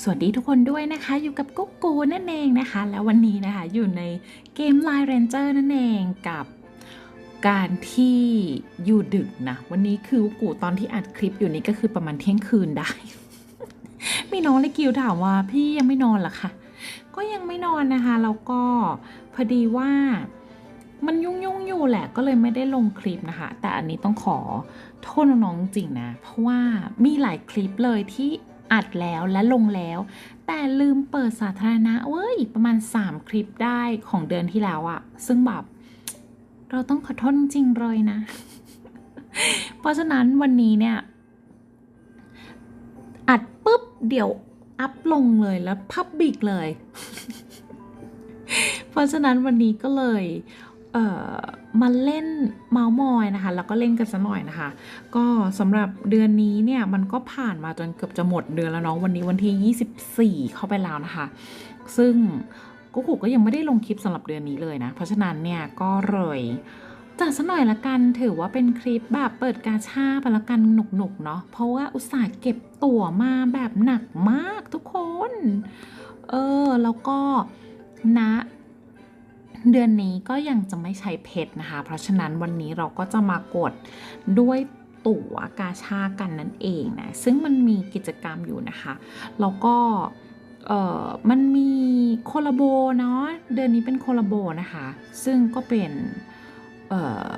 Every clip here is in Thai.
สวัสดีทุกคนด้วยนะคะ อยู่กับกุ๊กกูนั่นเองนะคะ แล้ววันนี้นะคะอยู่ในเกม Line Ranger นั่นเองกับการที่อยู่ดึกนะวันนี้คือกุ๊กกูตอนที่อัดคลิปอยู่นี้ก็คือประมาณเที่ยงคืนได้ มีน้องเลกิวถามว่าพี่ยังไม่นอนหรอคะก็ยังไม่นอนนะคะแล้วก็พอดีว่ามันยุ่งยุ่งอยู่แหละก็เลยไม่ได้ลงคลิปนะคะ แต่อันนี้ต้องขอโทษน้องๆจริงนะ เพราะว่ามีหลายคลิปเลยที่ อัดแล้วและลงแล้ว แต่ลืมเปิดสาธารณะเว้ยประมาณ 3 คลิปได้ของเดือนที่แล้วอะซึ่งแบบเราต้องขอโทษจริงเลยนะ เพราะฉะนั้นวันนี้เนี่ย อัดปุ๊บเดี๋ยวอัพลงเลยแล้วพับบิกเลย เพราะฉะนั้นวันนี้ก็เลย เอ่อ มาเล่นเมาส์มอยนะคะ แล้วก็เล่นกันสัหน่อยนะคะ ก็สำหรับเดือนนี้เนี่ยมันก็ผ่านมาจนเกือบจะหมดเดือนแล้วเนาะวันนี้วันที่ 24 เข้าไปแล้วนะคะ ซึ่งกุ๊กกุ๊กก็ยังไม่ได้ลงคลิปสำหรับเดือนนี้เลยนะ เพราะฉะนั้นเนี่ยก็เลยจัดสัหน่อยละกันถือว่าเป็นคลิปแบบเปิดกาชาไปละกันหนุกๆเนาะเพราะว่าอุตส่าห์เก็บตั๋วมาแบบหนักมากทุกคน เออแล้วก็ณ เดือนนี้ก็ยังจะไม่ใช้เพชรนะคะ เพราะฉะนั้นวันนี้เราก็จะมากดด้วยตั๋วกาชากันนั่นเองนะ ซึ่งมันมีกิจกรรมอยู่นะคะ แล้วก็เออมันมีโคลาโบเนาะ เดือนนี้เป็นโคลาโบนะคะ ซึ่งก็เป็นเออ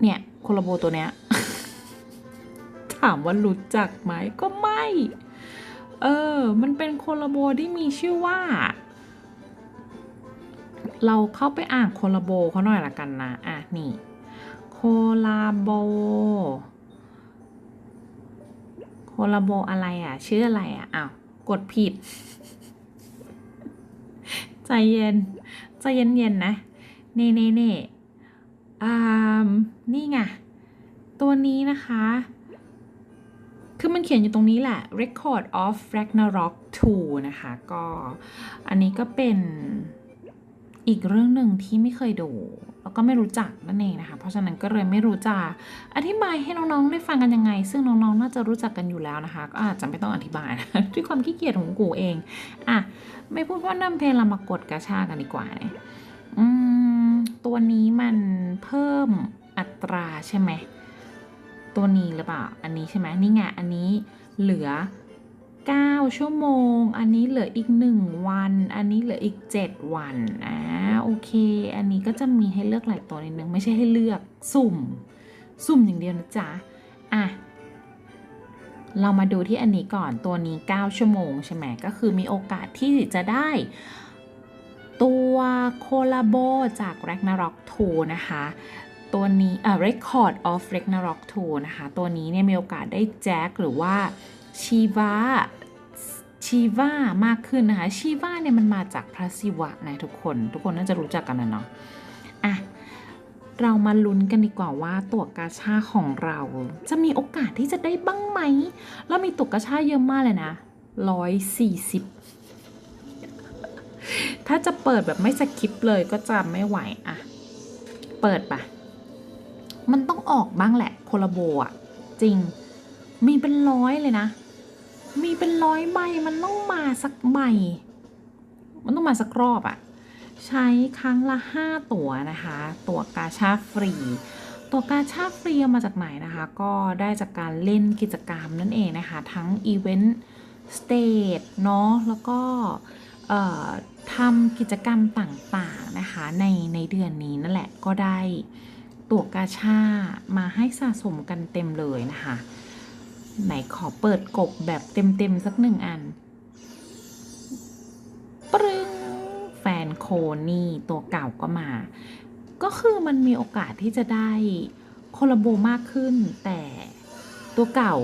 เนี่ยโคลาโบตัวเนี้ย ถามว่ารู้จักไหมก็ไม่ เออ มันเป็นโคลาโบที่มีชื่อว่า เราเข้าไปอ่านโคลาโบเขาหน่อยละกันนะ อะ นี่ โคลาโบ โคลาโบอะไรอะ ชื่ออะไรอะ อ้าว กดผิด ใจเย็น ใจเย็นๆนะ เน่เน่เน่อ่า นี่ไง ตัวนี้นะคะ คือมันเขียนอยู่ตรงนี้แหละ Record of Ragnarok 2 นะคะ ก็ อันนี้ก็เป็น อีกเรื่องหนึ่งที่ไม่เคยดู แล้วก็ไม่รู้จักนั่นเองนะคะ เพราะฉะนั้นก็เลยไม่รู้จะอธิบายให้น้องๆได้ฟังกันยังไง ซึ่งน้องๆน่าจะรู้จักกันอยู่แล้วนะคะ ก็อาจจะไม่ต้องอธิบายนะด้วยความขี้เกียจของกูเองอะไม่พูดว่านำเพลงเรามากดกระชากันดีกว่าเนี่ยอืมตัวนี้มันเพิ่มอัตราใช่ไหมตัวนี้หรือเปล่า อันนี้ใช่ไหมนี่ไงอันนี้เหลือ 9 ชั่วโมง อันนี้เหลืออีก 1 วัน อันนี้เหลืออีก 7 วันอ่าโอเค อันนี้ก็จะมีให้เลือกหลายตัวนิดนึง ไม่ใช่ให้เลือกสุ่ม สุ่มอย่างเดียวนะจ๊ะ อะ เรามาดูที่อันนี้ก่อน ตัวนี้ 9 ชั่วโมงใช่ไหม ก็คือมีโอกาสที่จะได้ ตัวโคลาโบจาก Ragnarok 2 นะคะตัวนี้เอ่อ Record of Ragnarok 2 นะคะ ตัวนี้เนี่ยมีโอกาสได้แจ็คหรือว่าชีวา ชีวามากขึ้นนะคะ ชีวาเนี่ยมันมาจากพระศิวะนะทุกคน ทุกคนน่าจะรู้จักกันนะเนาะอะเรามาลุ้นกันดีกว่าว่าตัวกาชาของเรา จะมีโอกาสที่จะได้บ้างไหมแล้วมีตัวกาชาเยอะมากเลยนะร้อยสี่สิบถ้าจะเปิดแบบไม่สกิปเลยก็จะไม่ไหวอะเปิดปะมันต้องออกบ้างแหละโคลาโบอะจริง มีเป็นร้อยเลยนะ มีเป็นร้อยใบมันต้องมาสักใบ มันต้องมาสักรอบอะใช้ครั้งละ 5 ตั๋วนะคะ ตั๋วกาชาฟรี ตัวกาชาฟรีมาจากไหนนะคะ ก็ได้จากการเล่นกิจกรรมนั่นเองนะคะ ทั้งอีเวนต์สเตจเนาะแล้วก็ทำกิจกรรมต่างๆนะคะในในเดือนนี้นั่นแหละก็ได้ตั๋วกาชามาให้สะสมกันเต็มเลยนะคะ ไหนขอเปิดกบแบบเต็มๆสักหนึ่งอัน ปรึงแฟนโคนี่ตัวเก่าก็มา ก็คือมันมีโอกาสที่จะได้โคลาโบมากขึ้น แต่ตัวเก่า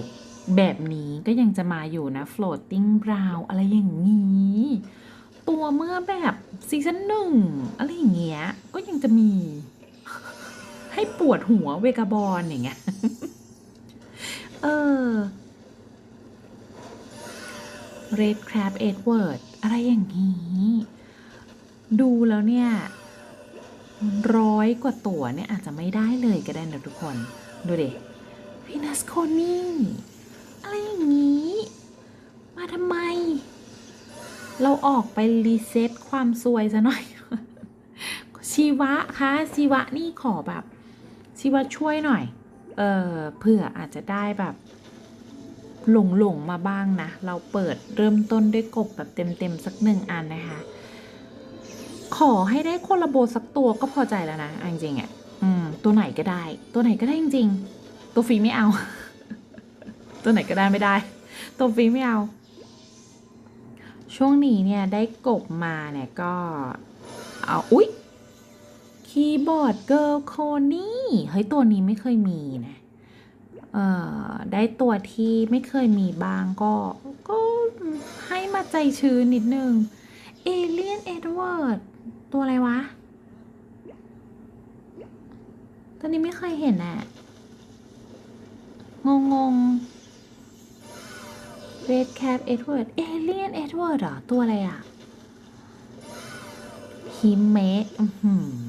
แบบนี้ก็ยังจะมาอยู่นะ floating brown อะไรอย่างนี้ ตัวเมื่อแบบซีซั่นหนึ่งอะไรอย่างเงี้ย ก็ยังจะมี ให้ปวดหัวเวกาบอลอย่างเงี้ย เออ Red Crab Edward อะไรอย่างนี้ ดูแล้วเนี่ย ร้อยกว่าตัวเนี่ย อาจจะไม่ได้เลยก็ได้นะทุกคน ดูเดิพีนัสโคนี่อะไรอย่างนี้ มาทำไม เราออกไปรีเซ็ตความซวยซะหน่อย ชีวะคะชีวะนี่ขอแบบ ชีวะช่วยหน่อย เออเผื่ออาจจะได้แบบหลงหลงๆมาบ้างนะ เราเปิดเริ่มต้นด้วยกบแบบเต็มๆสักหนึ่งอันนะคะ ขอให้ได้โคลาโบสักตัวก็พอใจแล้วนะอจริงๆอะอืม ตัวไหนก็ได้ ตัวไหนก็ได้จริงๆ ตัวฟรีไม่เอา ตัวไหนก็ได้ไม่ได้ ตัวฟรีไม่เอา ช่วงนี้เนี่ยได้กบมาเนี่ยก็ เอา อุ๊ย คีย์บอร์ดเกิร์ลโคนี่เฮ้ย ตัวนี้ไม่เคยมีนะเอ่อได้ตัวที่ไม่เคยมีบ้างก็ ก็ให้มาใจชื้นนิดนึงเอเลียนเอ็ดเวิร์ดตัวอะไรวะ ตัวนี้ไม่เคยเห็นอะงงงเรดแคปเอ็ดเวิร์ดเอเลียนเอ็ดเวิร์ดเหรอ ตัวอะไรอะฮิมเมะอื้อหือ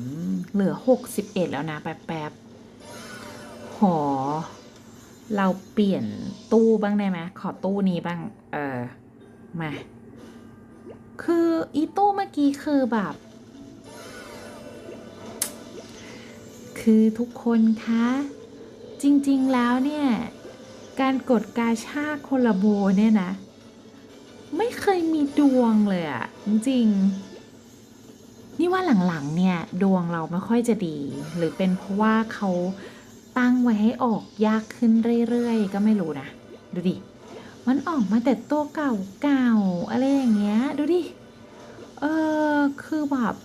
เหลือหกสิบเอ็ดแล้วนะ แป๊บๆหอ เราเปลี่ยนตู้บ้างได้ไหมขอตู้นี้บ้าง เออ มา คืออีตู้เมื่อกี้คือแบบ คือทุกคนคะ จริงๆแล้วเนี่ย การกดกาชาโคลาโบเนี่ยนะ ไม่เคยมีดวงเลยอะจริงๆ นี่ว่าหลังๆเนี่ยดวงเราไม่ค่อยจะดี หรือเป็นเพราะว่าเขาตั้งไว้ให้ออกยากขึ้นเรื่อยๆ ก็ไม่รู้นะ ดูดิ มันออกมาแต่ตัวเก่าๆอะไรอย่างเงี้ย ดูดิ เออคือแบบ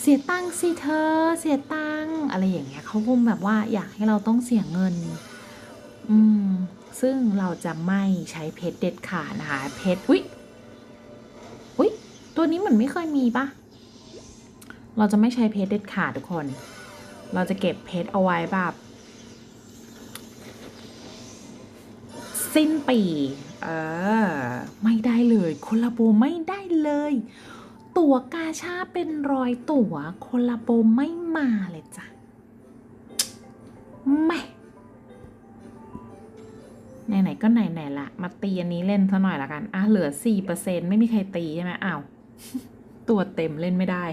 เสียตังค์สิเธอ เสียตังค์อะไรอย่างเงี้ยเขาคงแบบว่าอยากให้เราต้องเสียเงิน อืม ซึ่งเราจะไม่ใช้เพชรเด็ดขาดนะคะ เพชรอุ๊ยอุ๊ยตัวนี้เหมือนไม่เคยมีปะ เราจะไม่ใช้เพชรเด็ดขาดทุกคน เราจะเก็บเพชรเอาไว้แบบ สิ้นปี เออ ไม่ได้เลยโคลาโบไม่ได้เลย ตั๋วกาชาเป็นรอยตั๋วโคลาโบไม่มาเลยจ้ะไม่ไหนๆก็ไหนๆละมาตีอันนี้เล่นซะหน่อยละกัน อะเหลือสี่เปอร์เซ็นไม่มีใครตีใช่ไหมอ้าว ตัวเต็มเล่นไม่ได้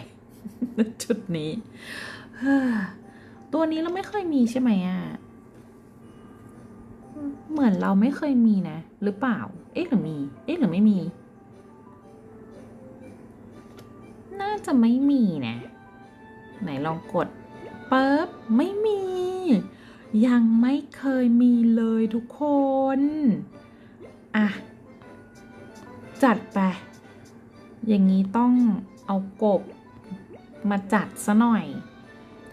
ชุดนี้ ตัวนี้เราไม่เคยมีใช่ไหมอะ เหมือนเราไม่เคยมีนะ หรือเปล่า เอ๊ะหรือมี เอ๊ะหรือไม่มี น่าจะไม่มีนะ ไหนลองกดปิ๊บไม่มี ยังไม่เคยมีเลยทุกคน อะ จัดไป อย่างนี้ต้องเอากบ มาจัดซะหน่อย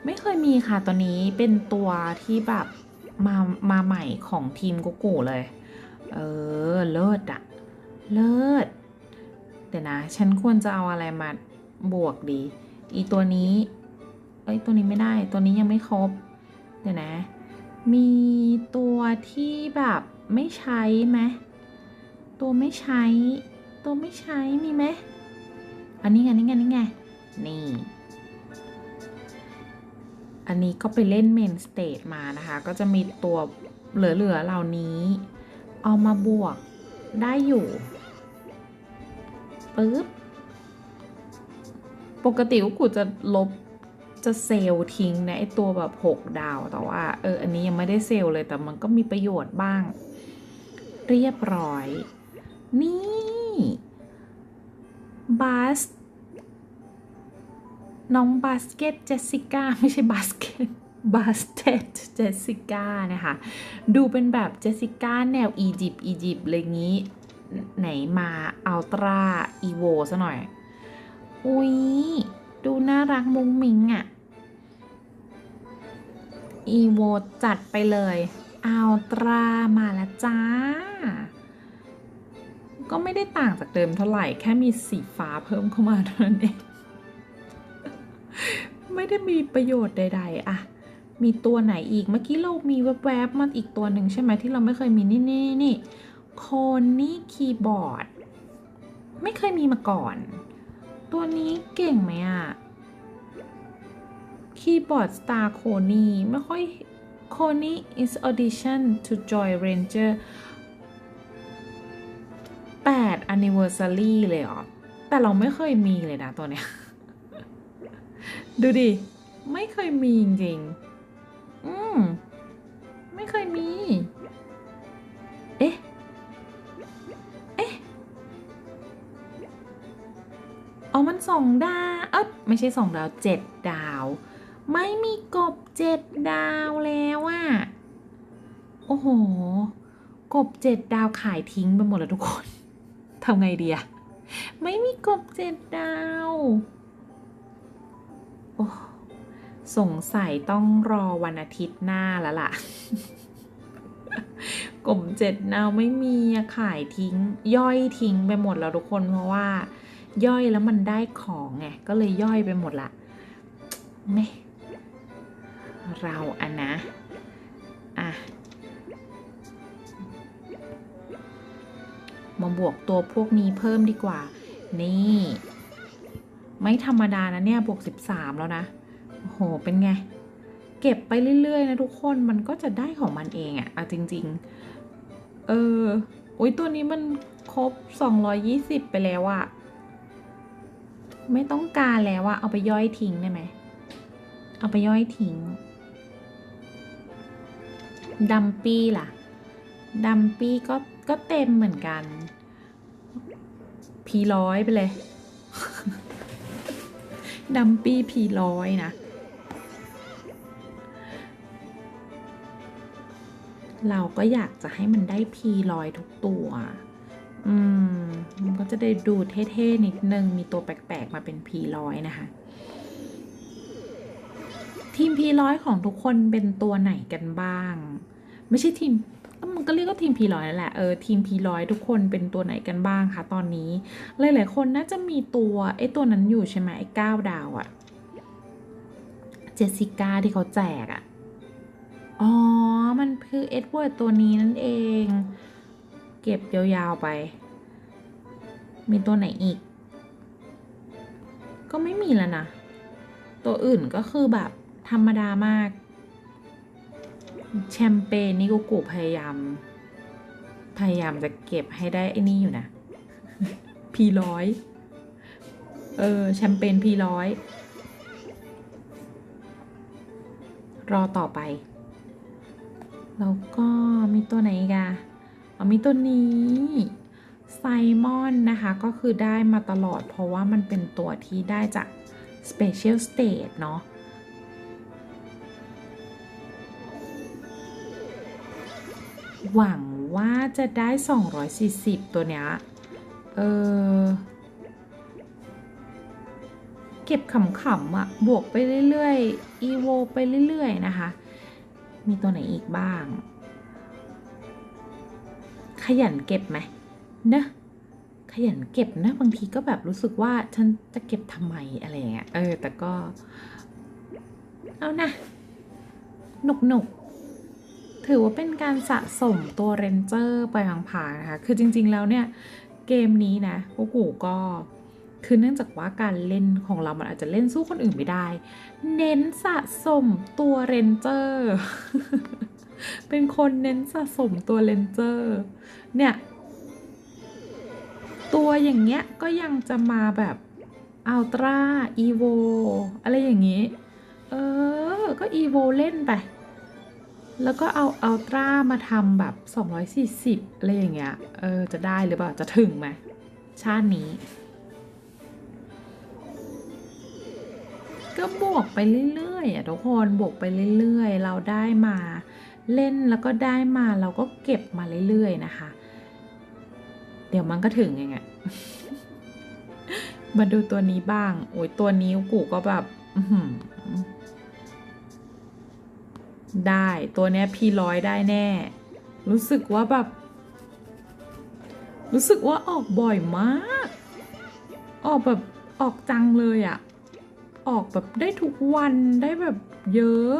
ไม่เคยมีค่ะตัวนี้เป็นตัวที่แบบมามาใหม่ของทีมกุกูเลย เออ เลิศอะเลิศ เดี๋ยวนะ ฉันควรจะเอาอะไรมาบวกดี อีตัวนี้ เอ้ย ตัวนี้ไม่ได้ ตัวนี้ยังไม่ครบ เดี๋ยวนะ มีตัวที่แบบไม่ใช้ไหม ตัวไม่ใช้ ตัวไม่ใช้มีไหมอันนี้ไงนี่ไงนี่ไง นี่ อันนี้ก็ไปเล่นเมนสเตจมานะคะ ก็จะมีตัวเหลือๆเหล่านี้ เอามาบวกได้อยู่ปึ๊บ ปกติกูจะลบจะเซลทิ้งนะไอตัวแบบ 6 ดาว แต่ว่าเอออันนี้ยังไม่ได้เซลเลยแต่มันก็มีประโยชน์บ้าง เรียบร้อย นี่บัส น้องบาสเกตเจสสิก้าไม่ใช่บาสเกตบาสเตตเจสสิก้านะคะ ดูเป็นแบบเจสสิก้าแนวอียิปต์อียิปต์อะไรงี้ ไหนมาอัลตราอีโวซะหน่อย อุ๊ยดูน่ารักมุ้งมิงอะอีโวจัดไปเลยอัลตรามาแล้วจ้า ก็ไม่ได้ต่างจากเดิมเท่าไหร่ แค่มีสีฟ้าเพิ่มเข้ามาเท่านั้นเอง ไม่ได้มีประโยชน์ใด ๆอะมีตัวไหนอีกเมื่อกี้เรามีแวบๆมันอีกตัวหนึ่งใช่ไหมที่เราไม่เคยมีนี่นี่นี่โคนี่คีย์บอร์ดไม่เคยมีมาก่อน ตัวนี้เก่งไหมอะคีย์บอร์ดสตาร์โคนี่ไม่ค่อยโคนี่ is audition to join ranger แป8 anniversary เลยเหรอ แต่เราไม่เคยมีเลยนะตัวเนี้ย ดูดิ ไม่เคยมีจริงๆอืมไม่เคยมี เอ๊ะ เอ๊ะอ๋อมันสองดาวเอ๊ะไม่ใช่สองดาวเจ็ดดาว ไม่มีกบเจ็ดดาวแล้วอะโอ้โห กบเจ็ดดาวขายทิ้งไปหมดแล้วทุกคนทำไงดีอะไม่มีกบเจ็ดดาว สงสัยต้องรอวันอาทิตย์หน้าแล้วล่ะกบเจ็ดดาวไม่มีอะขายทิ้ง ย่อยทิ้งไปหมดแล้วทุกคนเพราะว่า ย่อยแล้วมันได้ของไงก็เลยย่อยไปหมดละไม่เราอะนะอะมาบวกตัวพวกนี้เพิ่มดีกว่า นี่ ไม่ธรรมดานะเนี่ยบวก 13 แล้วนะ โอ้โห เป็นไง เก็บไปเรื่อย ๆ นะทุกคนมันก็จะได้ของมันเองอะอาจริง ๆ เอออุ้ยตัวนี้มันครบ 220 ไปแล้วอะไม่ต้องการแล้วอะเอาไปย่อยทิ้งได้ไหม เอาไปย่อยทิ้งดัมปี้ล่ะ ดัมปี้ก็ก็เต็มเหมือนกัน พีร้อยไปเลย ดัมปี้พีร้อยนะ เราก็อยากจะให้มันได้พีร้อยทุกตัว อืม มันก็จะได้ดูเท่ๆนิดนึง มีตัวแปลกๆมาเป็นพีร้อยนะคะ ทีมพีร้อยของทุกคนเป็นตัวไหนกันบ้าง ไม่ใช่ทีม มันก็เรียกว่าทีมพีร้อยนั่นแหละเออทีมพีร้อยทุกคนเป็นตัวไหนกันบ้างคะตอนนี้หลายๆคนน่าจะมีตัวไอ้ตัวนั้นอยู่ใช่ไหมไอ้เก้าดาวอะเจสสิก้าที่เขาแจกอะอ๋อ มันคือเอ็ดเวิร์ดตัวนี้นั่นเอง เก็บยาวๆไป มีตัวไหนอีก ก็ไม่มีแล้วนะ ตัวอื่นก็คือแบบธรรมดามาก แชมเปญนี่กูกูพยายาม พยายามจะเก็บให้ได้ไอ้นี่อยู่นะ พีร้อย เออ แชมเปญพีร้อย รอต่อไป แล้วก็มีตัวไหนอีกอะอ๋อมีตัวนี้ไซมอนนะคะ ก็คือได้มาตลอดเพราะว่ามันเป็นตัวที่ได้จาก Special State เนาะ หวังว่าจะได้ 240 ตัวเนี้ย เออ เก็บขำๆอะบวกไปเรื่อยๆ อีโวไปเรื่อยๆ นะคะ มีตัวไหนอีกบ้าง ขยันเก็บไหมเนอะขยันเก็บนะ บางทีก็แบบรู้สึกว่าฉันจะเก็บทำไมอะไรเงี้ย เออ แต่ก็ เอานะหนุกหนุกๆ ถือว่าเป็นการสะสมตัวเรนเจอร์ไปพางๆนะคะ คือจริงๆแล้วเนี่ย เกมนี้นะพวกกูก็คือเนื่องจากว่าการเล่นของเรามันอาจจะเล่นสู้คนอื่นไม่ได้ เน้นสะสมตัวเรนเจอร์ เป็นคนเน้นสะสมตัวเรนเจอร์ เนี่ย ตัวอย่างเงี้ยก็ยังจะมาแบบอัลตร้าอีโวอะไรอย่างงี้ เออ ก็อีโวเล่นไป แล้วก็เอาอัลตร้ามาทำแบบ 240 อะไรอย่างเงี้ย เออ จะได้หรือเปล่า จะถึงไหม ชาตินี้ ก็บวกไปเรื่อยๆอะทุกคนบวกไปเรื่อยๆ เราได้มาเล่นแล้วก็ได้มาเราก็เก็บมาเรื่อยๆนะคะ เดี๋ยวมันก็ถึงเองอะมาดูตัวนี้บ้าง โอ้ยตัวนี้กูก็แบบ ได้ตัวเนี้ยพีร้อยได้แน่ รู้สึกว่าแบบ รู้สึกว่าออกบ่อยมาก ออกแบบออกจังเลยอะออกแบบได้ทุกวันได้แบบเยอะ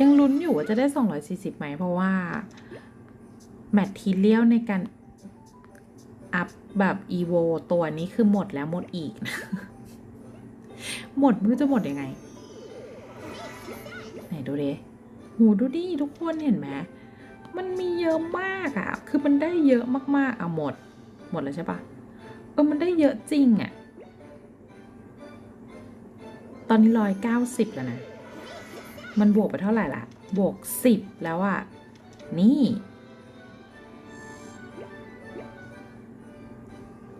ยังลุ้นอยู่ว่าจะได้ 240 ไหม เพราะว่า แมททีเรียลในการ แบบอีโวตัวนี้คือหมดแล้วหมดอีก หมดไม่รู้จะหมดยังไง ไหนดูดิโหดูดิทุกคนเห็นไหมมันมีเยอะมากอะคือมันได้เยอะมากๆอะหมด หมดแล้วใช่ปะเออมันได้เยอะจริงอะตอนนี้ร้อยเก้าสิบแล้วนะ มันบวกไปเท่าไหร่ละ บวกสิบแล้วอะนี่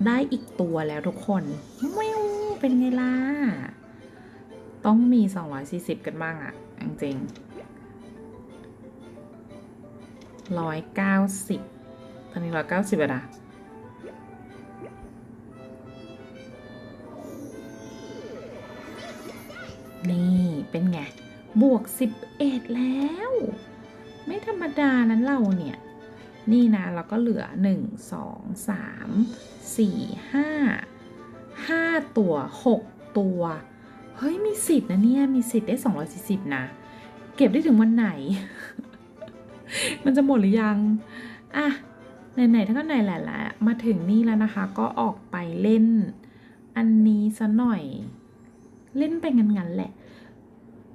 ได้อีกตัวแล้วทุกคนแววเป็นไงล่ะ ต้องมี 240 กันบ้างอะจริงร้อยเก้าสิบตอนนี้ร้อยเก้าสิบอะนะนี่เป็นไง บวก11แล้ว ไม่ธรรมดานั้นเราเนี่ย นี่นะเราก็เหลือ 1 2 3 4 5 5 ตัว 6 ตัว เฮ้ย มีสิทธิ์นะเนี่ย มีสิทธิ์ได้ 240 นะ เก็บได้ถึงวันไหน มันจะหมดหรือยัง อะ ไหนๆถ้าก็ไหนแหละละมาถึงนี่แล้วนะคะ ก็ออกไปเล่น อันนี้ซะหน่อย เล่นไปงันๆแหละ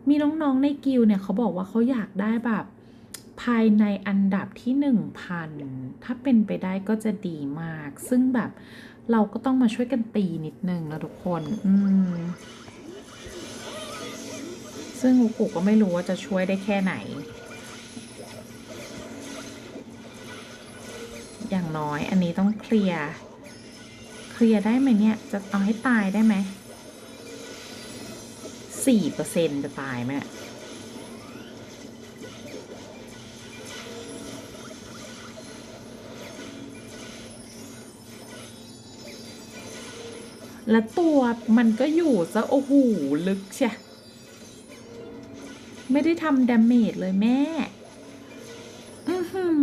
มีน้องๆในกิลเนี่ยเขาบอกว่าเขาอยากได้แบบ ภายในอันดับที่หนึ่งพันถ้าเป็นไปได้ก็จะดีมาก ซึ่งแบบเราก็ต้องมาช่วยกันตีนิดนึงนะทุกคนอืมซึ่งอุกุก็ไม่รู้ว่าจะช่วยได้แค่ไหน อย่างน้อยอันนี้ต้องเคลียร์ เคลียร์ได้ไหมเนี่ย จะเอาให้ตายได้ไหมสี่เปอร์เซ็นจะตายไหมเนี่ย แล้วตัวมันก็อยู่ซะโอ้โหลึกใช่ไม่ได้ทำดาเมจเลยแม่ อือหือ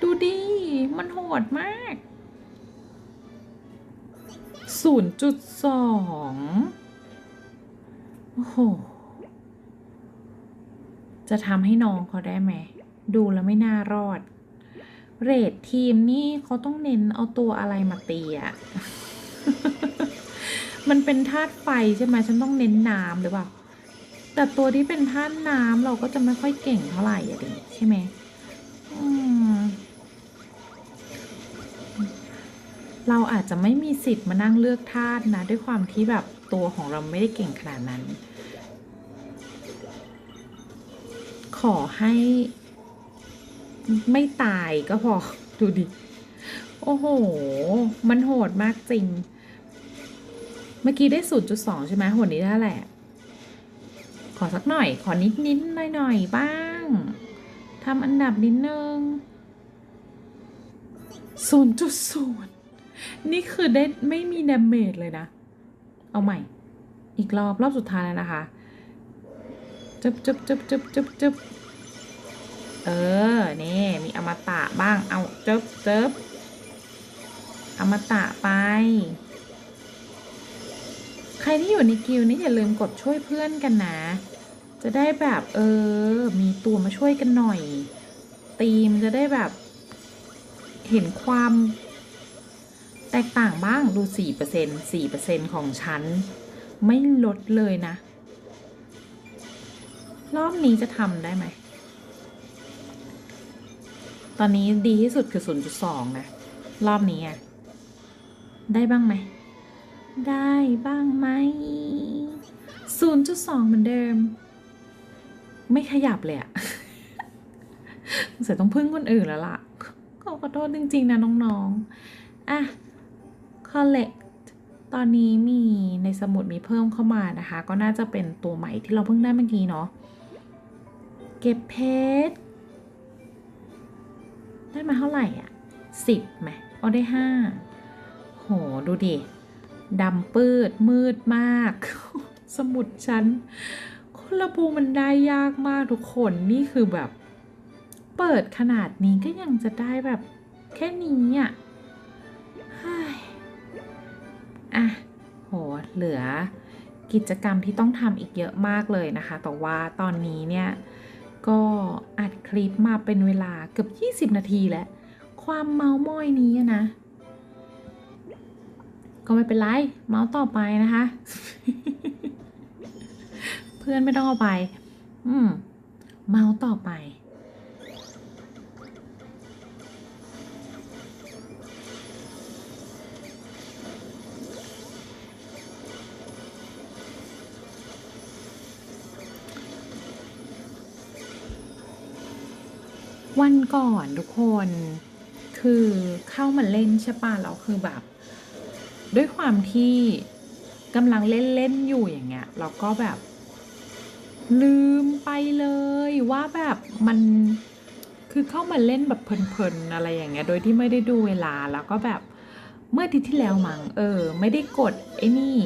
ดูดิ มันโหดมาก ศูนย์จุดสองโอ้โห จะทำให้น้องเขาได้ไหม ดูแล้วไม่น่ารอด เรททีมนี่เขาต้องเน้นเอาตัวอะไรมาตีอะ มันเป็นธาตุไฟใช่ไหมฉันต้องเน้นน้ำหรือเปล่า แต่ตัวที่เป็นธาตุน้ำเราก็จะไม่ค่อยเก่งเท่าไหร่อะดิใช่ไหมอืมเราอาจจะไม่มีสิทธิ์มานั่งเลือกธาตุนะ ด้วยความที่แบบตัวของเราไม่ได้เก่งขนาดนั้น ขอให้ไม่ตายก็พอ ดูดิ โอ้โห มันโหดมากจริง เมื่อกี้ได้0.2ใช่ไหมโหดนี้ได้แหละ ขอสักหน่อย ขอนิดนิดหน่อยหน่อยบ้างทำอันดับนิดนึง0.0นี่คือได้ไม่มีดาเมจเลยนะ เอาใหม่ อีกรอบรอบสุดท้ายแล้วนะคะจึบจึบจึบจึบจึบจึบเออ นี่ มีอมตะบ้าง เอาจึบจึบ อมตะไป ใครที่อยู่ในกิลนี่อย่าลืมกดช่วยเพื่อนกันนะ จะได้แบบเออ มีตัวมาช่วยกันหน่อยตีมจะได้แบบ เห็นความแตกต่างบ้างดู4% 4%ของฉัน ไม่ลดเลยนะ รอบนี้จะทำได้ไหม ตอนนี้ดีที่สุดคือ 0.2 นะ รอบนี้อะ ได้บ้างไหม ได้บ้างไหม 0.2 เหมือนเดิม ไม่ขยับเลยอะสงสัยต้องพึ่งคนอื่นแล้วล่ะ ขอขอโทษจริงๆนะน้องๆ อะ collect ตอนนี้มีในสมุดมีเพิ่มเข้ามานะคะ ก็น่าจะเป็นตัวใหม่ที่เราเพิ่งได้เมื่อกี้เนาะ เก็บเพชร ได้มาเท่าไหร่อะสิบไหมอ๋อได้ห้า หดูดิดำปืดมืดมาก สมุดฉันคนละภูมันได้ยากมากทุกคนนี่คือแบบ เปิดขนาดนี้ก็ยังจะได้แบบแค่นี้อะอะโหเหลือกิจกรรมที่ต้องทำอีกเยอะมากเลยนะคะ แต่ว่าตอนนี้เนี่ย ก็อัดคลิปมาเป็นเวลาเกือบ 20 นาทีแล้ว ความเมาส์มอยนี้นะ ก็ไม่เป็นไร เมาส์ต่อไปนะคะ เพื่อนไม่ต้องเอาไป อืม เมาส์ต่อไป วันก่อนทุกคน คือเข้ามาเล่นใช่ป่ะแล้วคือแบบ ด้วยความที่กำลังเล่นเล่นๆอยู่อย่างเงี้ยเราก็แบบ ลืมไปเลยว่าแบบมันคือเข้ามาเล่นแบบเพลินๆอะไรอย่างเงี้ย โดยที่ไม่ได้ดูเวลาแล้วก็แบบเมื่ออาทิตย์ที่แล้วมั้งเออ ไม่ได้กดไอ้นี่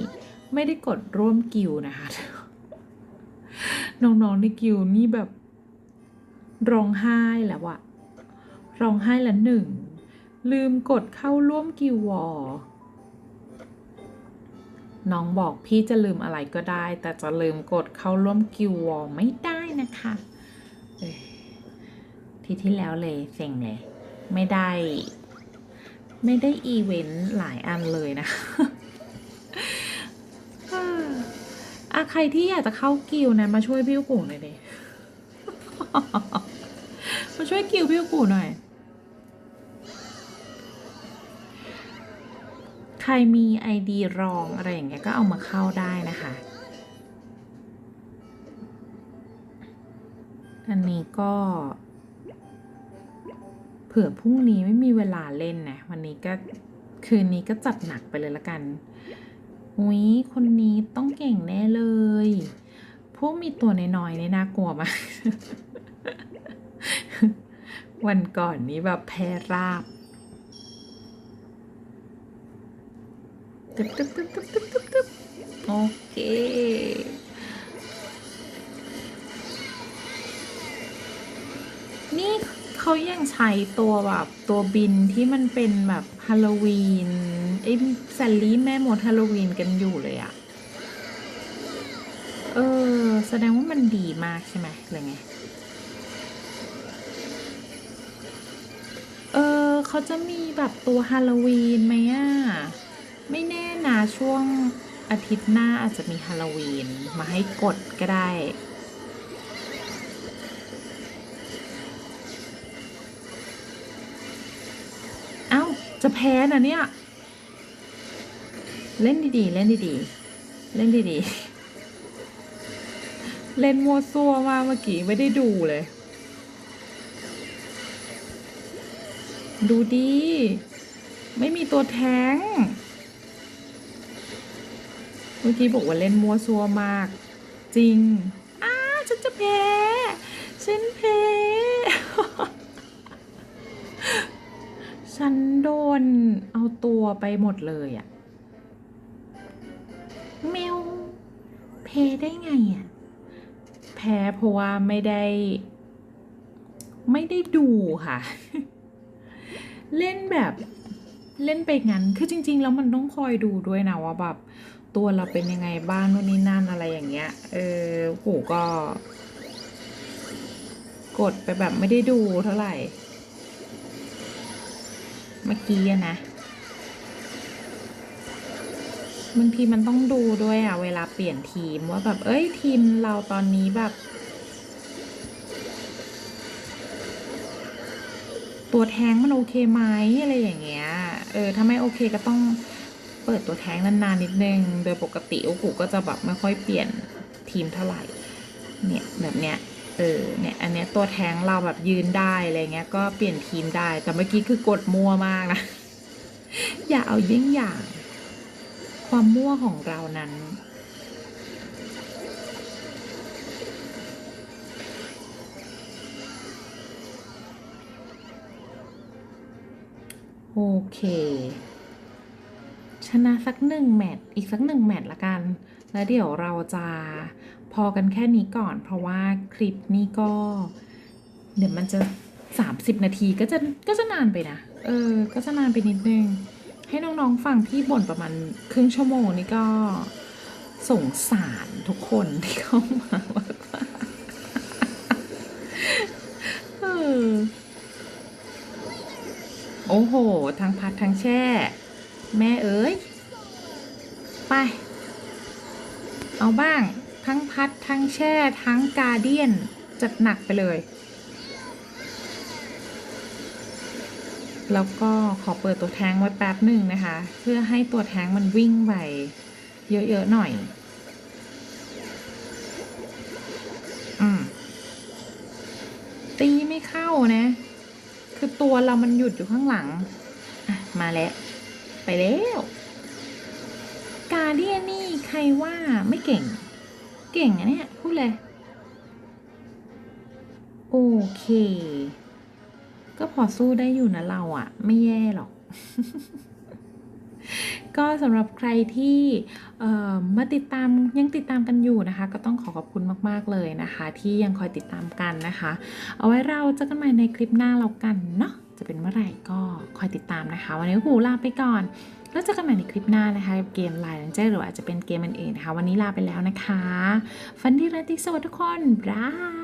ไม่ได้กดร่วมกิวนะคะน้องๆในกิวนี่แบบร้องไห้แล้วอะร้องไห้ละหนึ่ง ลืมกดเข้าร่วมกิววอร์ น้องบอกพี่จะลืมอะไรก็ได้ แต่จะลืมกดเข้าร่วมกิววอร์ไม่ได้นะคะทีที่แล้วเลยเซ็งเลย ไม่ได้ ไม่ได้อีเวนต์หลายอันเลยนะอะใครที่อยากจะเข้ากิวนะมาช่วยพี่กูหน่อยดิมาช่วยกิวพี่กูหน่อย ใครมีไอดีรองอะไรอย่างเงี้ยก็เอามาเข้าได้นะคะ อันนี้ก็เผื่อพรุ่งนี้ไม่มีเวลาเล่นนะวันนี้ก็คืนนี้ก็จัดหนักไปเลยละกันอุ้ยคนนี้ต้องเก่งแน่เลย พวกมีตัวน้อยๆนี่น่ากลัวมาก วันก่อนนี้แบบแพ้ราบ ตึ๊บตึ๊บตึ๊บตึ๊บตึ๊บตึ๊บตึ๊บโอเคนี่เขายังใช้ตัวแบบตัวบินที่มันเป็นแบบฮาโลวีนไอ้แซลลี่แม่หมดฮาโลวีนกันอยู่เลยอะเออ แสดงว่ามันดีมากใช่ไหมหรือไง เออเขาจะมีแบบตัวฮาโลวีนไหมอะ ไม่แน่นะช่วงอาทิตย์หน้าอาจจะมีฮาโลวีนมาให้กดก็ได้ เอ้า จะแพ้นะเนี่ย เล่นดีๆ เล่นดีๆ เล่นดีๆ เล่นมัวซัวมาเมื่อกี้ไม่ได้ดูเลย ดูดี ไม่มีตัวแท้ง เมื่อกี้บอกว่าเล่นมัวซัวมาก จริงอ้าฉันจะแพ้ฉันแพ้ฉันโดนเอาตัวไปหมดเลยอะแมวแพ้ได้ไงอะแพ้เพราะว่าไม่ได้ ไม่ได้ดูค่ะ เล่นแบบเล่นไปงั้น คือจริง ๆ แล้วมันต้องคอยดูด้วยนะว่าแบบ ตัวเราเป็นยังไงบ้างนู่นนี่นั่นอะไรอย่างเงี้ย เออโหก็ กดไปแบบไม่ได้ดูเท่าไหร่ เมื่อกี้นะบางทีมันต้องดูด้วยอะเวลาเปลี่ยนทีมว่าแบบเอ้ยทีมเราตอนนี้แบบ ตัวแท้งมันโอเคไหมอะไรอย่างเงี้ย เออถ้าไม่โอเคก็ต้อง เปิดตัวแท้งนานๆนิดนึง โดยปกติโอ้โหก็จะแบบไม่ค่อยเปลี่ยนทีมเท่าไหร่ เนี่ยแบบเนี้ย เออ เนี่ยอันเนี้ยตัวแท้งเราแบบยืนได้อะไรเงี้ย ก็เปลี่ยนทีมได้ แต่เมื่อกี้คือกดมั่วมากนะ อย่าเอาเยี่ยงอย่าง ความมั่วของเรานั้นโอเค ชนะสักหนึ่งแมตช์อีกสักหนึ่งแมตช์ละกัน แล้วเดี๋ยวเราจะพอกันแค่นี้ก่อน เพราะว่าคลิปนี้ก็ เดี๋ยวมันจะ 30 นาทีก็จะก็จะนานไปนะ เออ ก็จะนานไปนิดนึง ให้น้องๆฟังพี่บ่นประมาณครึ่งชั่วโมงนี่ก็สงสารทุกคนที่เข้ามามาโอ้โห ทั้งพัดทั้งแช่ แม่เอ้ยไป เอาบ้าง ทั้งพัด ทั้งแช่ ทั้งกาเดียน จัดหนักไปเลย แล้วก็ขอเปิดตัวแทงไว้แป๊บหนึ่งนะคะ เพื่อให้ตัวแทงมันวิ่งไปเยอะ ๆ หน่อย อืม ตีไม่เข้านะ คือตัวเรามันหยุดอยู่ข้างหลัง อะ มาแล้ว ไปแล้ว กาเดียนี่ใครว่าไม่เก่ง เก่งอะเนี่ย พูดเลย โอเค ก็พอสู้ได้อยู่นะเราอะไม่แย่หรอกก็สำหรับใครที่มาติดตามยังติดตามกันอยู่นะคะ ก็ต้องขอขอบคุณมาก ๆ เลยนะคะ ที่ยังคอยติดตามกันนะคะ เอาไว้เราเจอกันใหม่ในคลิปหน้าเรากันเนาะ จะเป็นเมื่อไหร่ก็คอยติดตามนะคะ วันนี้หูลาไปก่อน แล้วเจอกันใหม่ในคลิปหน้านะคะกับเกมไลน์ลังเจหรืออาจจะเป็นเกมอื่นๆนะคะ วันนี้ลาไปแล้วนะคะ ฟันดีราติสวัสดีทุกคนบาย